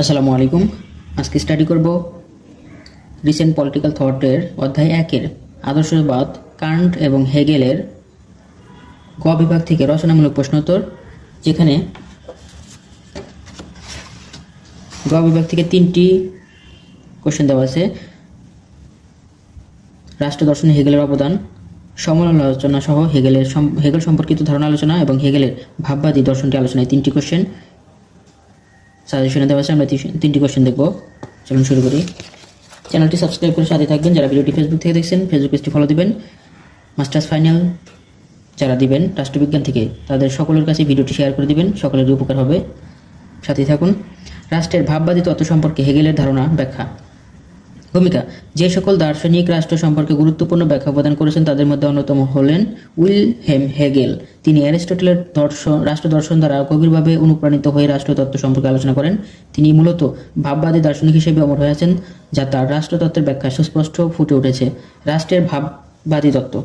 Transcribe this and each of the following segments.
আসসালামু আলাইকুম। আজকে স্টাডি করব রিসেন্ট পলিটিক্যাল থটের অধ্যায় একের আদর্শবাদ কান্ট এবং হেগেলের গ বিভাগ থেকে রচনামূলক প্রশ্নোত্তর যেখানে গ বিভাগ থেকে তিনটি কোশ্চেন দেওয়া আছে। রাষ্ট্র দর্শনে হেগেলের অবদান সমালোচনা সহ হেগেলের হেগেল সম্পর্কিত ধারণা আলোচনা এবং হেগেলের ভাববাদী দর্শনটি আলোচনায় তিনটি কোশ্চেন সাজেশনে দেওয়া আছে আমরা তিনটি কোশ্চেন দেখব। চলুন শুরু করি। চ্যানেলটি সাবস্ক্রাইব করে সাথে থাকবেন। যারা ভিডিওটি ফেসবুক থেকে দেখছেন ফেসবুক পেজটি ফলো দিবেন। মাস্টার্স ফাইনাল যারা দিবেন, রাষ্ট্রবিজ্ঞান থেকে, তাদের সকলের কাছে ভিডিওটি শেয়ার করে দিবেন। সকলের উপকার হবে। সাথে থাকুন। রাষ্ট্রের ভাববাদী তত্ত্ব সম্পর্কে হেগেলের ধারণা ব্যাখ্যা। ভূমিকা। যে সকল দার্শনিক রাষ্ট্র সম্পর্কে গুরুত্বপূর্ণ ব্যাখ্যা প্রদান করেছেন, তাদের মধ্যে অন্যতম হলেন উইল হেম হেগেল। তিনি অ্যারিস্টটলের দর্শন, রাষ্ট্র দর্শন দ্বারা গভীরভাবে অনুপ্রাণিত হয়ে রাষ্ট্রতত্ত্ব সম্পর্কে আলোচনা করেন। তিনি মূলত ভাববাদী দার্শনিক হিসেবে অমর হয়ে আছেন, যা তার রাষ্ট্রতত্ত্বের ব্যাখ্যা সুস্পষ্ট ফুটে উঠেছে। রাষ্ট্রের ভাববাদী তত্ত্ব।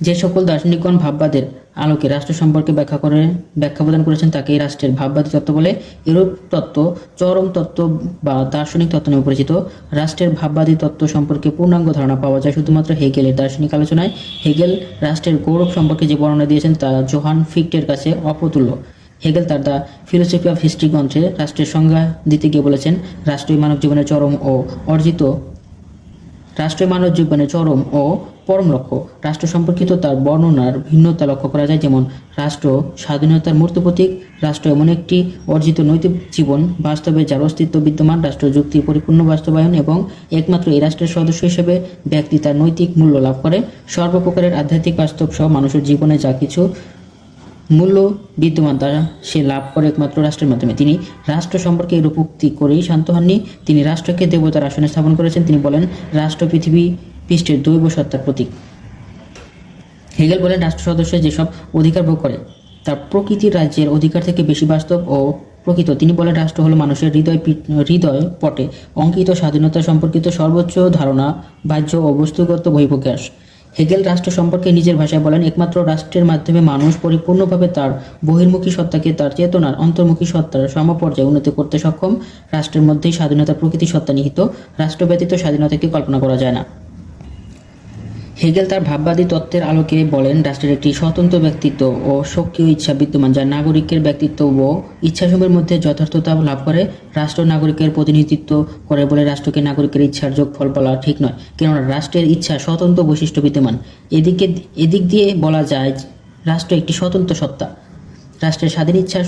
যে সকল দার্শনিকগণ ভাববাদের আলোকে রাষ্ট্র সম্পর্কে ব্যাখ্যা করে, ব্যাখ্যা প্রদান করেছেন, তাকে এই রাষ্ট্রের ভাববাদী তত্ত্ব বলে এরূপ তত্ত্ব, চরম তত্ত্ব বা দার্শনিক তত্ত্ব নামে পরিচিত। রাষ্ট্রের ভাববাদী তত্ত্ব সম্পর্কে পূর্ণাঙ্গ ধারণা পাওয়া যায় শুধুমাত্র হেগেলের দার্শনিক আলোচনায়। হেগেল রাষ্ট্রের গৌরব সম্পর্কে যে বর্ণনা দিয়েছেন, তা জোহান ফিক্টের কাছে অপতুল্য হেগেল তার দ্য ফিলোসফি অফ হিস্ট্রি গ্রন্থে রাষ্ট্রের সংজ্ঞা দিতে গিয়ে বলেছেন, রাষ্ট্রীয় মানব জীবনের চরম ও অর্জিত, রাষ্ট্রীয় মানব জীবনের চরম ও পরম লক্ষ্য। রাষ্ট্র সম্পর্কিত তার বর্ণনার ভিন্নতা লক্ষ্য করা যায়, যেমন, রাষ্ট্র স্বাধীনতার মূর্ত প্রতীক, রাষ্ট্র এমন একটি অর্জিত নৈতিক জীবন, বাস্তবে যার অস্তিত্ব বিদ্যমান, রাষ্ট্র যুক্তি পরিপূর্ণ বাস্তবায়ন এবং একমাত্র এই রাষ্ট্রের সদস্য হিসেবে ব্যক্তি তার নৈতিক মূল্য লাভ করে। সর্বপ্রকারের আধ্যাত্মিক বাস্তব সহ মানুষের জীবনে যা কিছু মূল্য বিদ্যমান, তা সে লাভ করে একমাত্র রাষ্ট্রের মাধ্যমে। তিনি রাষ্ট্র সম্পর্কে এরূপ উক্তি করেই শান্ত হননি। তিনি রাষ্ট্রকে দেবতার আসনে স্থাপন করেছেন। তিনি বলেন, রাষ্ট্র পৃথিবী পৃষ্ঠের দৈব সত্তার প্রতীক। হেগেল বলেন রাষ্ট্র সদস্য যেসব অধিকার ভোগ করে, তার প্রকৃতির রাজ্যের অধিকার থেকে বেশি বাস্তব ও প্রকৃত। তিনি বলেন, রাষ্ট্র হলো মানুষের হৃদয় হৃদয় পটে অঙ্কিত স্বাধীনতা সম্পর্কিত সর্বোচ্চ ধারণা, বাহ্য ও বস্তুগত বহিঃপ্রকাশ। হেগেল রাষ্ট্র সম্পর্কে নিজের ভাষায় বলেন, একমাত্র রাষ্ট্রের মাধ্যমে মানুষ পরিপূর্ণভাবে তার বহির্মুখী সত্তাকে, তার চেতনার অন্তর্মুখী সত্তার সমপর্যায়ে উন্নতি করতে সক্ষম। রাষ্ট্রের মধ্যেই স্বাধীনতার প্রকৃতি সত্তা নিহিত। রাষ্ট্র ব্যতীত স্বাধীনতাকে কল্পনা করা যায় না। হেগেল তার ভাববাদী তত্ত্বের আলোকে বলেন, রাষ্ট্রের একটি স্বতন্ত্র ব্যক্তিত্ব ও সক্রিয় ইচ্ছা বিদ্যমান, যা নাগরিকের ব্যক্তিত্ব ও ইচ্ছাসমূহের মধ্যে যথার্থতা লাভ করে, রাষ্ট্র নাগরিকের প্রতিনিধিত্ব করে বলে রাষ্ট্রকে নাগরিকের ইচ্ছার যোগফল বলা ঠিক নয়। কেননা, রাষ্ট্রের ইচ্ছা স্বতন্ত্র বৈশিষ্ট্য বিদ্যমান। এদিকে, এদিক দিয়ে বলা যায়, রাষ্ট্র একটি স্বতন্ত্র সত্তা। রাষ্ট্রের স্বাধীন ইচ্ছা